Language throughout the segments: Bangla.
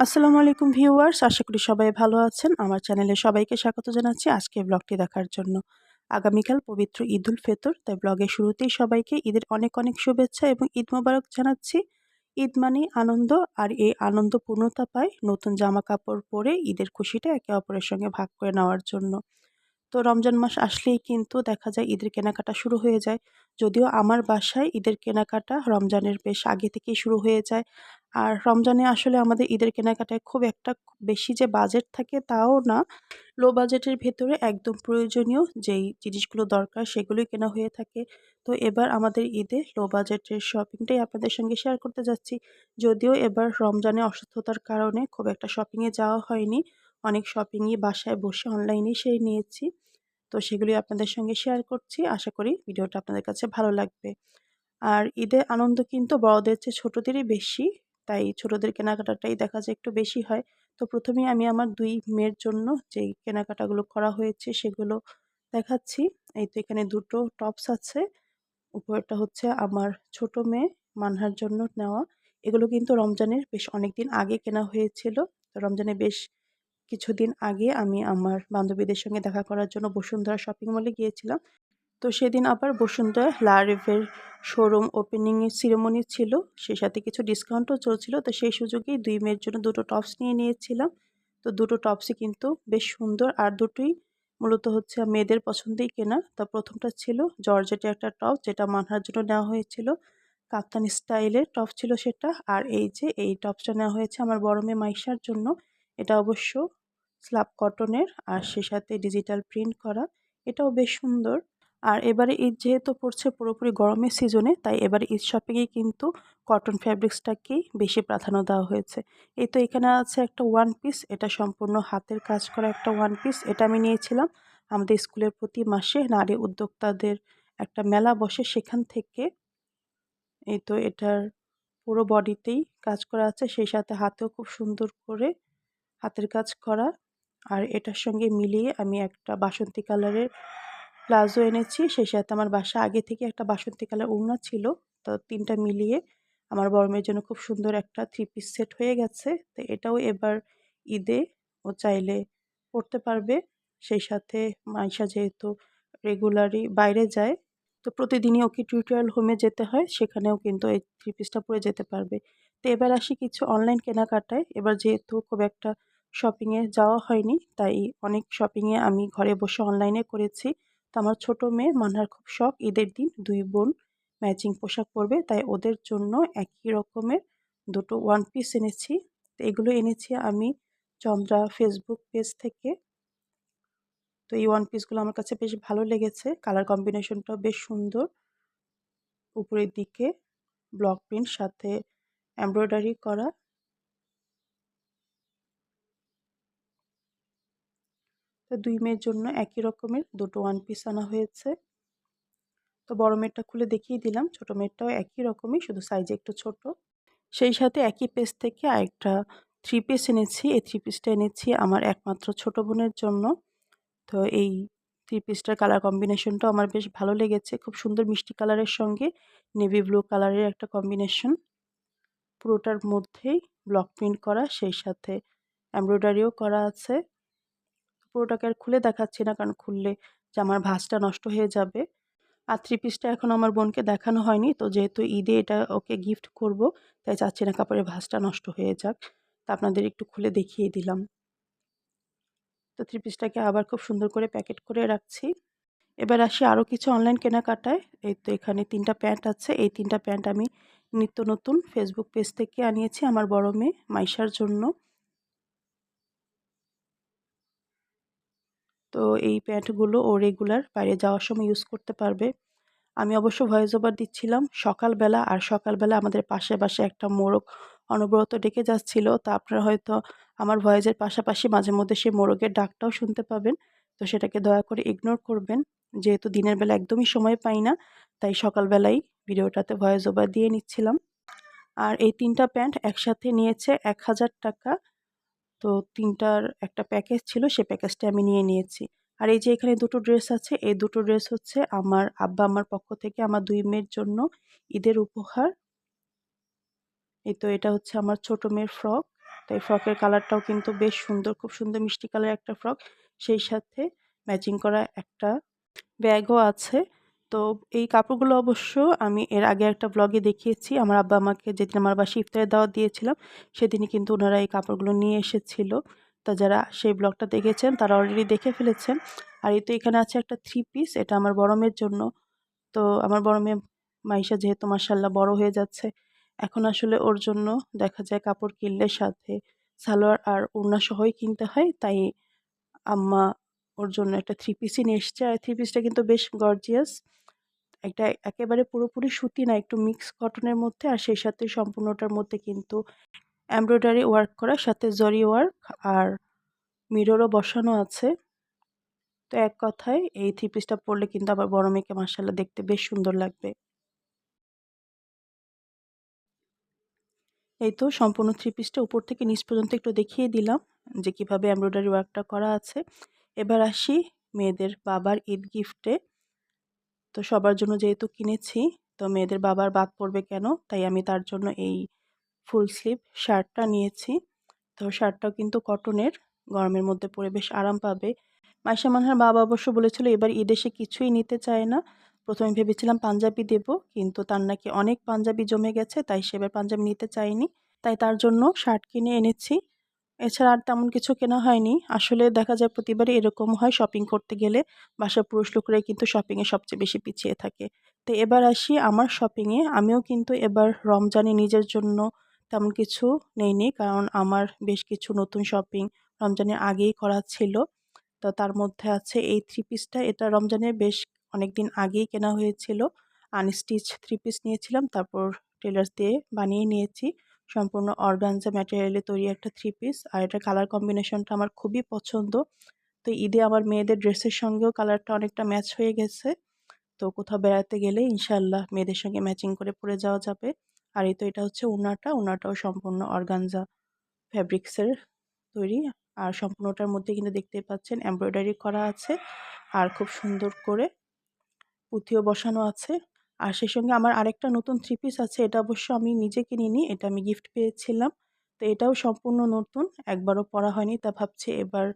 আসসালামু আলাইকুম ভিউয়ার্স, আশা করি সবাই ভালো আছেন। আমার চ্যানেলে সবাইকে স্বাগত জানাচ্ছি আজকে ব্লগটি দেখার জন্য। আগামীকাল পবিত্র ঈদ উল ফেতর, তাই ব্লগের শুরুতেই সবাইকে ঈদের অনেক অনেক শুভেচ্ছা এবং ঈদ মোবারক জানাচ্ছি। ঈদ মানেই আনন্দ, আর এই আনন্দ পূর্ণতা পায় নতুন জামা কাপড় পরে ঈদের খুশিটা একে অপরের সঙ্গে ভাগ করে নেওয়ার জন্য। তো রমজান মাস আসলেই কিন্তু দেখা যায় ঈদের কেনাকাটা শুরু হয়ে যায়। যদিও আমার বাসায় ঈদের কেনাকাটা রমজানের বেশ আগে থেকেই শুরু হয়ে যায়। আর রমজানে আসলে আমাদের ঈদের কেনাকাটায় খুব একটা বেশি যে বাজেট থাকে তাও না। লো বাজেটের ভেতরে একদম প্রয়োজনীয় যেই জিনিসগুলো দরকার সেগুলোই কেনা হয়ে থাকে। তো এবার আমাদের ঈদে লো বাজেটের শপিংটাই আপনাদের সঙ্গে শেয়ার করতে যাচ্ছি। যদিও এবার রমজানে অসুস্থতার কারণে খুব একটা শপিংয়ে যাওয়া হয়নি। অনেক শপিংই বাসায় বসে অনলাইনেই সেরে নিয়েছি। তো সেগুলি আপনাদের সঙ্গে শেয়ার করছি। আশা করি ভিডিওটা আপনাদের কাছে ভালো লাগবে। আর ঈদের আনন্দ কিন্তু বড়দের চেয়ে ছোটোদেরই বেশি। তাই ছোটোদের কেনাকাটাটাই দেখা যায় একটু বেশি হয়। তো প্রথমেই আমি আমার দুই মেয়ের জন্য যেই কেনাকাটাগুলো করা হয়েছে সেগুলো দেখাচ্ছি। এই তো এখানে দুটো টপস আছে। উপরেরটা হচ্ছে আমার ছোট মেয়ে মানহার জন্য নেওয়া। এগুলো কিন্তু রমজানের বেশ অনেক দিন আগে কেনা হয়েছিল। তো রমজানে বেশ কিছুদিন আগে আমি আমার বান্ধবীদের সঙ্গে দেখা করার জন্য বসুন্ধরা শপিং মলে গিয়েছিলাম। তো সেদিন আবার বসুন্ধরা লারিভের শোরুম ওপেনিংয়ের সিরেমনি ছিল। সেই সাথে কিছু ডিসকাউন্টও চলছিল। তো সেই সুযোগেই দুই মেয়ের জন্য দুটো টপস নিয়ে নিয়েছিলাম। তো দুটো টপসই কিন্তু বেশ সুন্দর। আর দুটোই মূলত হচ্ছে মেয়েদের পছন্দেই কেনা। তো প্রথমটা ছিল জর্জেটের একটা টপ যেটা মানহার জন্য নেওয়া হয়েছিল। কাপ্তান স্টাইলের টপ ছিল সেটা। আর এই যে এই টপসটা নেওয়া হয়েছে আমার বড় মেয়ে মাইশার জন্য। এটা অবশ্য স্লাব কটনের আর সে সাথে ডিজিটাল প্রিন্ট করা। এটাও বেশ সুন্দর। আর এবারে ঈদ যেহেতু পড়ছে পুরোপুরি গরমের সিজনে, তাই এবারে ঈদ শপিংয়ে কিন্তু কটন ফ্যাব্রিক্সটাকেই বেশি প্রাধান্য দেওয়া হয়েছে। এই তো এখানে আছে একটা ওয়ান পিস এটা সম্পূর্ণ হাতের কাজ করা একটা ওয়ান পিস এটা আমি নিয়েছিলাম। আমাদের স্কুলের প্রতি মাসে নারী উদ্যোক্তাদের একটা মেলা বসে, সেখান থেকে এই তো এটার পুরো বডিতেই কাজ করা আছে, সেই সাথে হাতেও খুব সুন্দর করে হাতের কাজ করা। আর এটার সঙ্গে মিলিয়ে আমি একটা বাসন্তী কালারের প্লাজো এনেছি, সেই সাথে আমার বাসা আগে থেকে একটা বাসন্তী কালার ওড়না ছিল। তো তিনটা মিলিয়ে আমার বড় মেয়ের জন্য খুব সুন্দর একটা থ্রি পিস সেট হয়ে গেছে। তো এটাও এবার ঈদে ও চাইলে পড়তে পারবে। সেই সাথে মাইশা যেহেতু রেগুলারই বাইরে যায়, তো প্রতিদিনই ওকে টিউটোরিয়াল হোমে যেতে হয়, সেখানেও কিন্তু এই থ্রি পিসটা পরে যেতে পারবে। তো এবার আসি কিছু অনলাইন কেনাকাটায়। এবার যেহেতু খুব একটা শপিংয়ে যাওয়া হয়নি, তাই অনেক শপিংয়ে আমি ঘরে বসে অনলাইনে করেছি। তো আমার ছোটো মেয়ে মানহার খুব শখ। ঈদের দিন দুই বোন ম্যাচিং পোশাক পরবে, তাই ওদের জন্য একই রকমের দুটো ওয়ান পিস এনেছি। তো এগুলো এনেছি আমি চন্দ্রা ফেসবুক পেজ থেকে। তো এই ওয়ান পিসগুলো আমার কাছে বেশ ভালো লেগেছে। কালার কম্বিনেশনটাও বেশ সুন্দর। উপরের দিকে ব্লক প্রিন্ট সাথে এমব্রয়ডারি করা। তো দুই মেয়ের জন্য একই রকমের দুটো ওয়ান পিস আনা হয়েছে। তো বড় মেয়েরটা খুলে দেখিয়ে দিলাম, ছোটো মেয়েরটাও একই রকমই, শুধু সাইজে একটু ছোট। সেই সাথে একই পেস থেকে আরেকটা থ্রি পিস এনেছি, এই থ্রি পিসটা এনেছি আমার একমাত্র ছোট বোনের জন্য। তো এই থ্রি পিসটার কালার কম্বিনেশনটাও আমার বেশ ভালো লেগেছে, খুব সুন্দর মিষ্টি কালারের সঙ্গে নেভি ব্লু কালারের একটা কম্বিনেশন পুরোটার মধ্যেই ব্লক প্রিন্ট করা, সেই সাথে এমব্রয়ডারিও করা আছে। পুরোটাকে আর খুলে দেখাচ্ছি না, কারণ খুললে জামার ভাঁজটা নষ্ট হয়ে যাবে। আর থ্রি পিসটা এখন আমার বোনকে দেখানো হয়নি, তো যেহেতু ঈদে এটা ওকে গিফট করব, তাই চাচ্ছি না কাপড়ের ভাঁজটা নষ্ট হয়ে যাক। তা আপনাদের একটু খুলে দেখিয়ে দিলাম। তো থ্রি পিসটাকে আবার খুব সুন্দর করে প্যাকেট করে রাখছি। এবার আসি আরও কিছু অনলাইন কেনাকাটায়। এই তো এখানে তিনটা প্যান্ট আছে। এই তিনটা প্যান্ট আমি নিত্য নতুন ফেসবুক পেজ থেকে আনিয়েছি আমার বড় মেয়ে মাইশার জন্য। তো এই প্যান্টগুলো ও রেগুলার বাইরে যাওয়ার সময় ইউজ করতে পারবে। আমি অবশ্য ভয়েস ওভার দিচ্ছিলাম। সকালবেলা আর সকালবেলা আমাদের পাশে পাশে একটা মোরগ অনবরত ডেকে যাচ্ছিল। তা আপনারা হয়তো আমার ভয়েসের পাশাপাশি মাঝে মধ্যে সেই মোরগের ডাকটাও শুনতে পাবেন। তো সেটাকে দয়া করে ইগনোর করবেন। যেহেতু দিনের বেলা একদমই সময় পাই না, তাই সকালবেলাই ভিডিওটাতে ভয়েস ওভার দিয়ে নিচ্ছিলাম। আর এই তিনটা প্যান্ট একসাথে নিয়েছে এক হাজার টাকা। তো তিনটার একটা প্যাকেজ ছিল, সে প্যাকেজটা আমি নিয়ে নিয়েছি। আর এই যে এখানে দুটো ড্রেস আছে, এই দুটো ড্রেস হচ্ছে আমার আব্বা আমার পক্ষ থেকে আমার দুই মেয়ের জন্য ঈদের উপহার। এই তো এটা হচ্ছে আমার ছোট মেয়ের ফ্রক তো এই ফ্রকের কালারটাও কিন্তু বেশ সুন্দর, খুব সুন্দর মিষ্টি কালার একটা ফ্রক সেই সাথে ম্যাচিং করা একটা ব্যাগও আছে। তো এই কাপড়গুলো অবশ্য আমি এর আগে একটা ব্লগে দেখিয়েছি। আমার আব্বা আমাকে যেদিন আমার বাসে ইফতারের দাওয়াত দিয়েছিলাম, সেদিনই কিন্তু ওনারা এই কাপড়গুলো নিয়ে এসেছিল। তা যারা সেই ব্লগটা দেখেছেন, তারা অলরেডি দেখে ফেলেছেন। আর এই তো এখানে আছে একটা থ্রি পিস এটা আমার বড় মেয়ের জন্য। তো আমার বড় মেয়ে মাইশা যেহেতু মাসাল্লাহ বড় হয়ে যাচ্ছে, এখন আসলে ওর জন্য দেখা যায় কাপড় কিনলে সাথে সালোয়ার আর ওড়না সহই কিনতে হয়। তাই আম্মা ওর জন্য একটা থ্রি পিসই নিয়ে এসছে। আর থ্রি পিসটা কিন্তু বেশ গর্জিয়াস একটা একেবারে পুরোপুরি সুতি না, একটু মিক্স কটনের মধ্যে আর সেই সাথে সম্পূর্ণটার মধ্যে কিন্তু এমব্রয়ডারি ওয়ার্ক করা, সাথে জরি ওয়ার্ক আর মিররও বসানো আছে। তো এক কথায় এই থ্রি পিসটা পরলে কিন্তু আবার বড় মেয়েকে মার্শাল্লাহ দেখতে বেশ সুন্দর লাগবে। এই তো সম্পূর্ণ থ্রি পিসটা উপর থেকে নিচ পর্যন্ত একটু দেখিয়ে দিলাম যে কীভাবে এমব্রয়ডারি ওয়ার্কটা করা আছে। এবার আসি মেয়েদের বাবার ঈদ গিফটে তো সবার জন্য যেহেতু কিনেছি, তো মেয়েদের বাবার বাদ পড়বে কেন? তাই আমি তার জন্য এই ফুল স্লিভ শার্টটা নিয়েছি। তো শার্টটাও কিন্তু কটনের, গরমের মধ্যে পরে বেশ আরাম পাবে। মাইশা মানহার বাবা অবশ্য বলেছিল এবার ঈদে সে কিছুই নিতে চায় না। প্রথমে ভেবেছিলাম পাঞ্জাবি দেব, কিন্তু তার নাকি অনেক পাঞ্জাবি জমে গেছে, তাই সে এবার পাঞ্জাবি নিতে চায়নি। তাই তার জন্য শার্ট কিনে এনেছি। এছাড়া আর তেমন কিছু কেনা হয়নি। আসলে দেখা যায় প্রতিবারই এরকম হয় শপিং করতে গেলে বাসার পুরুষ লোকরাই কিন্তু শপিংয়ে সবচেয়ে বেশি পিছিয়ে থাকে। তো এবার আসি আমার শপিংয়ে আমিও কিন্তু এবার রমজানে নিজের জন্য তেমন কিছু নেইনি কারণ আমার বেশ কিছু নতুন শপিং রমজানের আগেই করা ছিল। তো তার মধ্যে আছে এই থ্রি পিসটা এটা রমজানের বেশ অনেক দিন আগেই কেনা হয়েছিল। আনস্টিচ থ্রি পিস নিয়েছিলাম, তারপর টেলার্স দিয়ে বানিয়ে নিয়েছি। সম্পূর্ণ অর্গানজা ম্যাটেরিয়ালে তৈরি একটা থ্রি পিস আর এটা কালার কম্বিনেশনটা আমার খুবই পছন্দ। তো ঈদে আমার মেয়েদের ড্রেসের সঙ্গেও কালারটা অনেকটা ম্যাচ হয়ে গেছে। তো কোথাও বেড়াতে গেলে ইনশাল্লাহ মেয়েদের সঙ্গে ম্যাচিং করে পরে যাওয়া যাবে। আর এই তো এটা হচ্ছে উনাটা, উনাটাও সম্পূর্ণ অর্গানজা ফ্যাব্রিক্সের তৈরি। আর সম্পূর্ণটার মধ্যে কিন্তু দেখতে পাচ্ছেন এমব্রয়ডারি করা আছে, আর খুব সুন্দর করে পুঁথিও বসানো আছে। আর সেই সঙ্গে আমার আরেকটা নতুন থ্রি পিস আছে, এটা অবশ্য আমি নিজে কিনিনি এটা আমি গিফট পেয়েছিলাম। তো এটাও সম্পূর্ণ নতুন, একবারও পরা হয়নি, তা ভাবছি এবার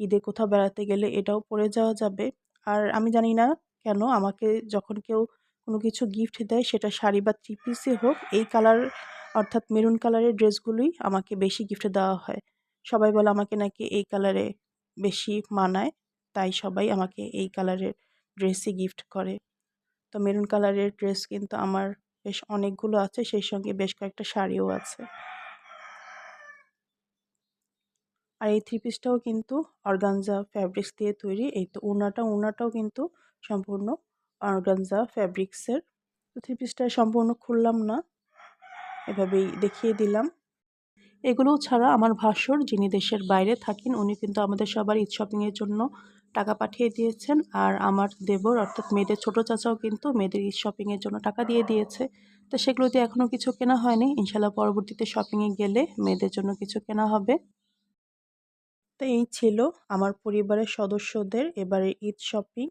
ঈদে কোথাও বেড়াতে গেলে এটাও পরে যাওয়া যাবে। আর আমি জানি না কেন আমাকে যখন কেউ কোনো কিছু গিফট দেয়, সেটা শাড়ি বা থ্রি পিসই হোক, এই কালার অর্থাৎ মেরুন কালারের ড্রেসগুলোই আমাকে বেশি গিফট দেওয়া হয়। সবাই বলে আমাকে নাকি এই কালারে বেশি মানায়, তাই সবাই আমাকে এই কালারের ড্রেসই গিফট করে। তো মেরুন কালারের ড্রেস কিন্তু আমার বেশ অনেকগুলো আছে, সেই সঙ্গে বেশ কয়েকটা শাড়িও আছে। আর এই থ্রি পিসটাও কিন্তু অর্গানজা ফ্যাব্রিক্স দিয়ে তৈরি। এই তো ওনাটা ওনাটাও কিন্তু সম্পূর্ণ অর্গানজা ফ্যাব্রিক্সের তো থ্রি পিসটা সম্পূর্ণ খুললাম না, এভাবেই দেখিয়ে দিলাম। এগুলো ছাড়া আমার ভাসুর যিনি দেশের বাইরে থাকেন, উনি কিন্তু আমাদের সবার ঈদ শপিংয়ের জন্য টাকা পাঠিয়ে দিয়েছেন আর আমার দেবর অর্থাৎ মেয়েদের ছোট চাচাও কিন্তু মেয়েদের ঈদ শপিংয়ের জন্য টাকা দিয়ে দিয়েছে। তো সেগুলো দিয়ে এখনও কিছু কেনা হয়নি। ইনশাল্লাহ পরবর্তীতে শপিংয়ে গেলে মেয়েদের জন্য কিছু কেনা হবে। তো এই ছিল আমার পরিবারের সদস্যদের এবারে ঈদ শপিং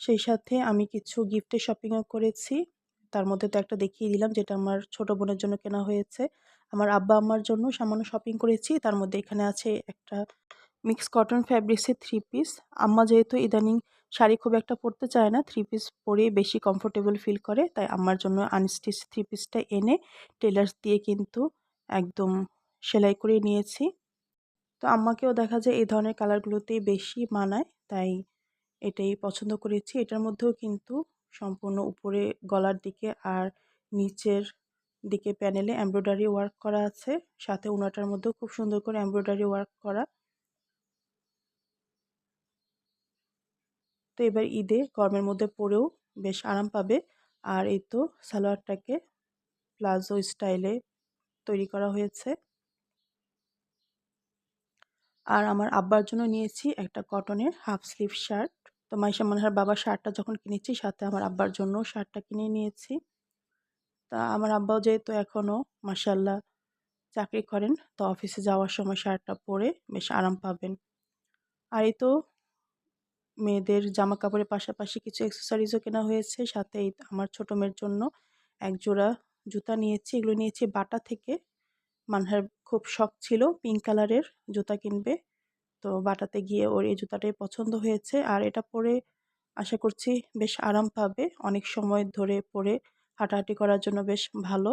সেই সাথে আমি কিছু গিফটের শপিংও করেছি। তার মধ্যে তো একটা দেখিয়ে দিলাম যেটা আমার ছোট বোনের জন্য কেনা হয়েছে। আমার আব্বা আমার জন্য সামান্য শপিং করেছি। তার মধ্যে এখানে আছে একটা মিক্স কটন ফ্যাব্রিক্সের থ্রি পিস আম্মা যেহেতু ইদানিং শাড়ি খুব একটা পরতে চায় না থ্রি পিস পরে বেশি কমফোর্টেবল ফিল করে, তাই আমার জন্য আনস্টিচ থ্রি পিসটা এনে টেলার্স দিয়ে কিন্তু একদম সেলাই করে নিয়েছি। তো আম্মাকেও দেখা যায় এই ধরনের কালারগুলোতেই বেশি মানায়, তাই এটাই পছন্দ করেছি। এটার মধ্যেও কিন্তু সম্পূর্ণ উপরে গলার দিকে আর নিচের দিকে প্যানেলে এমব্রয়ডারি ওয়ার্ক করা আছে, সাথে উনাটার মধ্যেও খুব সুন্দর করে এমব্রয়ডারি ওয়ার্ক করা। তো এবার ঈদে গরমের মধ্যে পরেও বেশ আরাম পাবে। আর এই তো সালোয়ারটাকে প্লাজো স্টাইলে তৈরি করা হয়েছে। আর আমার আব্বার জন্য নিয়েছি একটা কটনের হাফ স্লিভ শার্ট। তো মাইশা মনহার বাবার শার্টটা যখন কিনেছি, সাথে আমার আব্বার জন্য শার্টটা কিনে নিয়েছি। তা আমার আব্বাও যেহেতু এখনও মাসাল্লাহ চাকরি করেন, তো অফিসে যাওয়ার সময় শার্টটা পরে বেশ আরাম পাবেন। আর এই তো মেয়েদের জামা কাপড়ের পাশাপাশি কিছু অ্যাক্সেসরিজও কেনা হয়েছে। সাথে আমার ছোটো মেয়ের জন্য এক জোড়া জুতা নিয়েছি। এগুলো নিয়েছি বাটা থেকে। মানহার খুব শখ ছিল পিঙ্ক কালারের জুতা কিনবে। তো বাটাতে গিয়ে ওর এই জুতাটাই পছন্দ হয়েছে। আর এটা পরে আশা করছি বেশ আরাম পাবে। অনেক সময় ধরে পরে হাঁটাহাঁটি করার জন্য বেশ ভালো।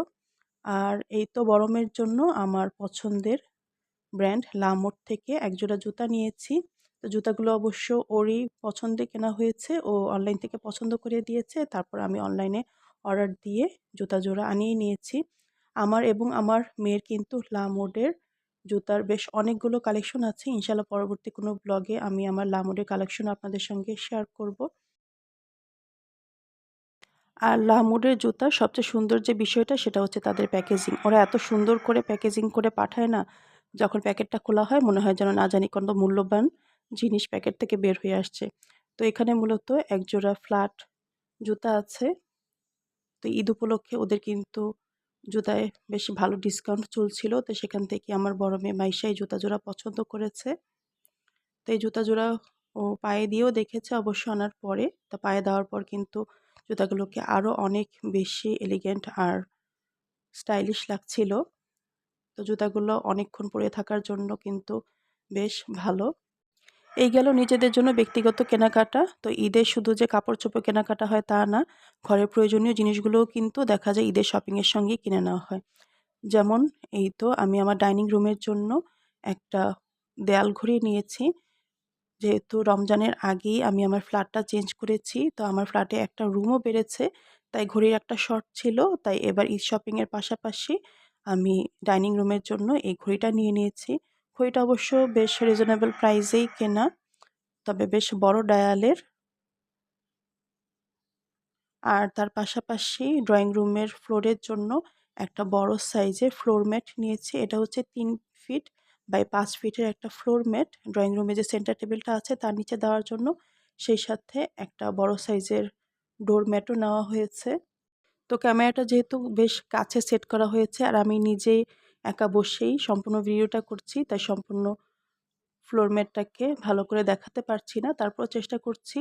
আর এই তো গরমের জন্য আমার পছন্দের ব্র্যান্ড লামোট থেকে একজোড়া জুতা নিয়েছি। তো জুতাগুলো অবশ্য ওরই পছন্দে কেনা হয়েছে ও অনলাইন থেকে পছন্দ করে দিয়েছে। তারপর আমি অনলাইনে অর্ডার দিয়ে জুতা জোড়া আনিয়ে নিয়েছি। আমার এবং আমার মেয়ের কিন্তু লামোডের জুতার বেশ অনেকগুলো কালেকশন আছে। ইনশাল্লাহ পরবর্তী কোনো ব্লগে আমি আমার লামোডের কালেকশন আপনাদের সঙ্গে শেয়ার করব। আর লামুডের জুতার সবচেয়ে সুন্দর যে বিষয়টা সেটা হচ্ছে তাদের প্যাকেজিং ওরা এত সুন্দর করে প্যাকেজিং করে পাঠায় না, যখন প্যাকেটটা খোলা হয় মনে হয় যেন না জানি কোনো মূল্যবান। জিনিস প্যাকেট থেকে বের হয়ে আসছে। তো এখানে মূলত একজোড়া ফ্ল্যাট জুতা আছে। তো ঈদ উপলক্ষে ওদের কিন্তু জুতায় বেশ ভালো ডিসকাউন্ট চলছিল। তো সেখান থেকে আমার বড় মেয়ে মাইশাই জুতা জোড়া পছন্দ করেছে। তো এই জুতা জোড়া ও পায়ে দিয়েও দেখেছে, অবশ্য আনার পরে। তা পায়ে দেওয়ার পর কিন্তু জুতাগুলোকে আরও অনেক বেশি এলিগেন্ট আর স্টাইলিশ লাগছিল। তো জুতাগুলো অনেকক্ষণ পরে থাকার জন্য কিন্তু বেশ ভালো। এই গেল নিজেদের জন্য ব্যক্তিগত কেনাকাটা। তো ঈদে শুধু যে কাপড় চোপড় কেনাকাটা হয় তা না, ঘরের প্রয়োজনীয় জিনিসগুলোও কিন্তু দেখা যায় ঈদের শপিংয়ের সঙ্গে কিনে নেওয়া হয়। যেমন এই তো আমি আমার ডাইনিং রুমের জন্য একটা দেয়াল ঘড়ি নিয়েছি। যেহেতু রমজানের আগেই আমি আমার ফ্ল্যাটটা চেঞ্জ করেছি, তো আমার ফ্ল্যাটে একটা রুমও বেড়েছে। তাই ঘড়ির একটা শর্ট ছিল, তাই এবার ঈদ শপিংয়ের পাশাপাশি আমি ডাইনিং রুমের জন্য এই ঘড়িটা নিয়ে নিয়েছি। ঘড়িটা অবশ্য বেশ রিজনেবল প্রাইসেই কেনা। তবে বেশ বড় ডায়ালের আর তার পাশাপাশি ড্রয়িং রুমের ফ্লোরের জন্য একটা বড় সাইজের ফ্লোর ম্যাট নিয়েছি। এটা হচ্ছে তিন ফিট বাই পাঁচ ফিটের একটা ফ্লোর ম্যাট ড্রয়িং রুমে যে সেন্টার টেবিলটা আছে, তার নিচে দেওয়ার জন্য সেই সাথে একটা বড় সাইজের ডোর ম্যাটও নেওয়া হয়েছে। তো ক্যামেরাটা যেহেতু বেশ কাছে সেট করা হয়েছে, আর আমি নিজেই একা বসেই সম্পূর্ণ ভিডিওটা করছি, তাই সম্পূর্ণ ফ্লোর ম্যাটটাকে ভালো করে দেখাতে পারছি না। তারপর চেষ্টা করছি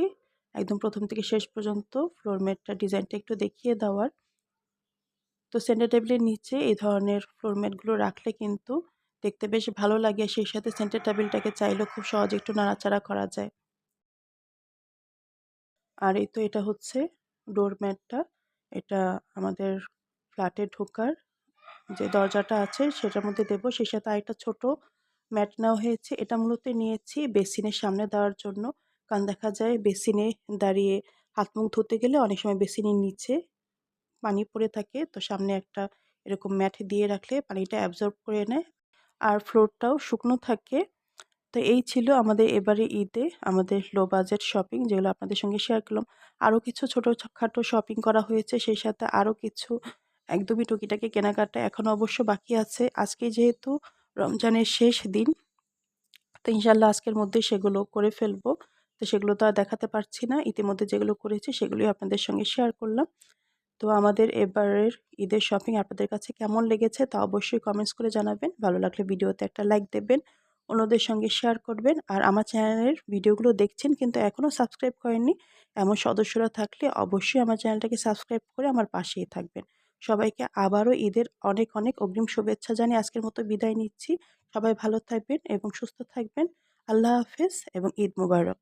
একদম প্রথম থেকে শেষ পর্যন্ত ফ্লোর ম্যাটটা, ডিজাইনটা একটু দেখিয়ে দেওয়ার। তো সেন্টার টেবিলের নিচে এই ধরনের ফ্লোর ম্যাটগুলো রাখলে কিন্তু দেখতে বেশ ভালো লাগে সেই সাথে সেন্টার টেবিলটাকে চাইলেও খুব সহজে একটু নাড়াচাড়া করা যায়। আর এই তো এটা হচ্ছে ডোর ম্যাটটা, এটা আমাদের ফ্ল্যাটে ঢোকার যে দরজাটা আছে সেটার মধ্যে দেবো। সেই সাথে আরেকটা ছোট ম্যাট নেওয়া হয়েছে। এটা মূলত নিয়েছি বেসিনের সামনে দেওয়ার জন্য। কারণ দেখা যায় বেসিনে দাঁড়িয়ে হাত মুখ ধুতে গেলে অনেক সময় বেসিনের নিচে পানি পড়ে থাকে। তো সামনে একটা এরকম ম্যাট দিয়ে রাখলে পানিটা অ্যাবজর্ব করে নেয় আর ফ্লোরটাও শুকনো থাকে। তো এই ছিল আমাদের এবারে ঈদে আমাদের লো বাজেট শপিং যেগুলো আপনাদের সঙ্গে শেয়ার করলাম। আরও কিছু ছোটোখাটো শপিং করা হয়েছে। সেই সাথে আরও কিছু একদমই টুকিটাকি কেনাকাটা এখনও অবশ্য বাকি আছে। আজকে যেহেতু রমজানের শেষ দিন, তো ইনশাল্লাহ আজকের মধ্যে সেগুলো করে ফেলব। তো সেগুলো তো আর দেখাতে পারছি না, ইতিমধ্যে যেগুলো করেছি সেগুলোই আপনাদের সঙ্গে শেয়ার করলাম। তো আমাদের এবারের ঈদের শপিং আপনাদের কাছে কেমন লেগেছে তা অবশ্যই কমেন্টস করে জানাবেন। ভালো লাগলে ভিডিওতে একটা লাইক দেবেন, অন্যদের সঙ্গে শেয়ার করবেন। আর আমার চ্যানেলের ভিডিওগুলো দেখছেন কিন্তু এখনও সাবস্ক্রাইব করেননি, এমন সদস্যরা থাকলে অবশ্যই আমার চ্যানেলটাকে সাবস্ক্রাইব করে আমার পাশেই থাকবেন। সবাইকে আবারও ঈদের অনেক অনেক অগ্রিম শুভেচ্ছা জানিয়ে আজকের মতো বিদায় নিচ্ছি। সবাই ভালো থাকবেন এবং সুস্থ থাকবেন। আল্লাহ হাফেজ এবং ঈদ মুবারক।